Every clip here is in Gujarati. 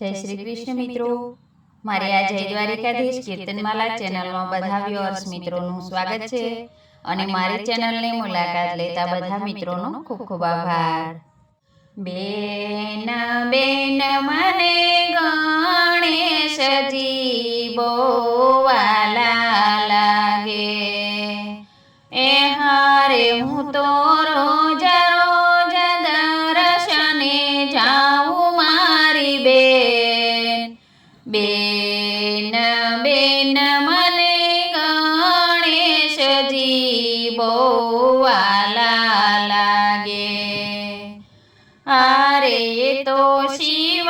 જય શ્રી કૃષ્ણ મિત્રો. મારી આ જય દ્વારિકાધીશ કીર્તનમાલા ચેનલમાં બધા વ્યુઅર્સ મિત્રોનું સ્વાગત છે. અને મારી ચેનલની મુલાકાત લેતા બધા મિત્રોનો ખૂબ ખૂબ આભાર. બેન બેન મને ગણેશજી બોવાલા બેન બેન મને ગણેશજી બોવાલા લાગે. આરે તો શિવ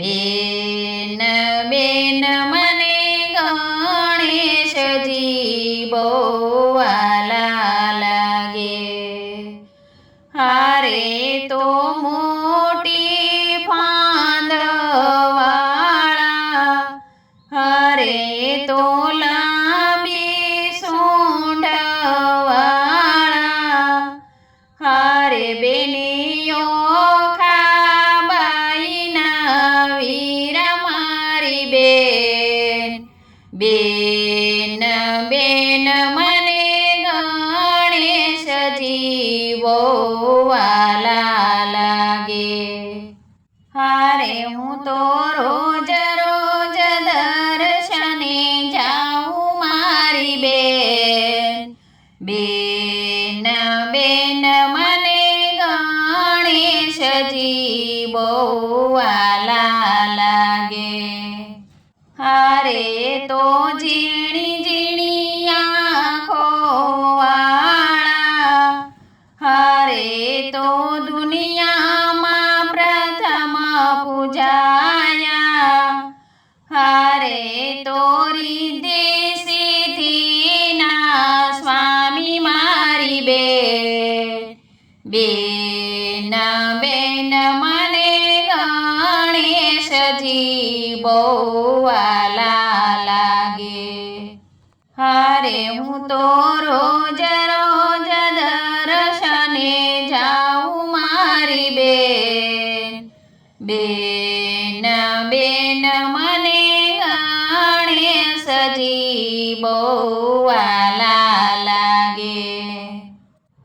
બેન બેન મને ગણેશજી બોવાલા લાગે. હારે તો મોટી બોવાલા લાગે હારે હું તો રોજ રોજ દર્શને જાઉં મારી બેન. બેન બેન, મને ગણેશજી બોવાલા લાગે. હારે તો ઝીણી બેન બેન, મને ગણેશજી બોવાલા લાગે. હારે હું તો રોજ રોજ દર્શને જાઉં મારી બેન. બેન બેન, મને ગણેશજી બોવાલા લાગે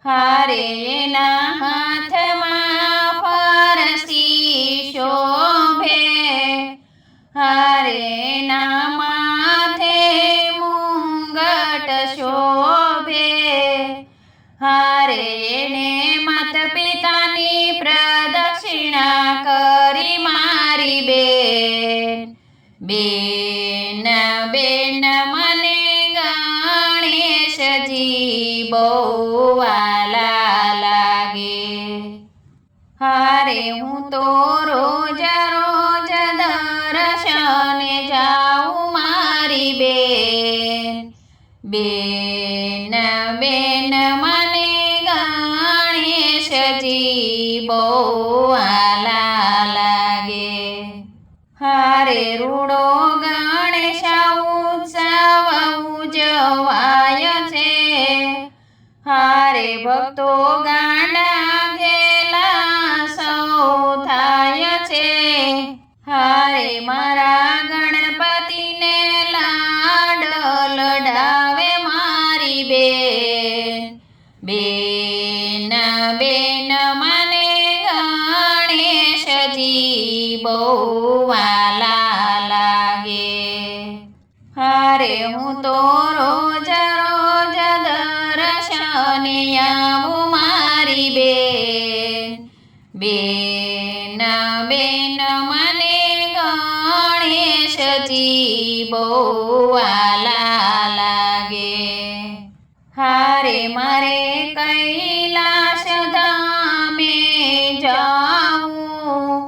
હારે ના હાથમાં ફરસી શોભે. હારે ના માથે મુંગટ શોભે. હારે ને માત પિતાની પ્રદક્ષિણા કરી મારી બેન. બેન હારે હું તો રોજ રોજ દર્શને જાઉં મારી બેન. બેન બેન, મને ગણેશજી બોવાલા લાગે. હારે રૂડો ગણેશ ઉત્સવ ઉજવાય છે. હારે ભક્તો ગાંડા બેન બેન, મને ગણેશજી બહુવા લાગે. અરે હું તો રોજ રોજ દર્શને આવું મારી બેન. બેન બેન, મને ગણેશજી બહુવા લાગે મારે કૈલાશ ધામે જાવું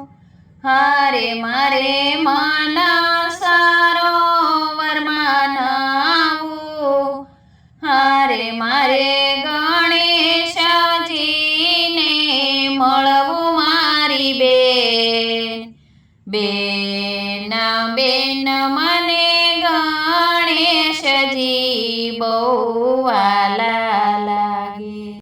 હારે મારે માના સારો નાવું હારે મારે ગણેશજીને મળવું મારી બેન. બેન બેન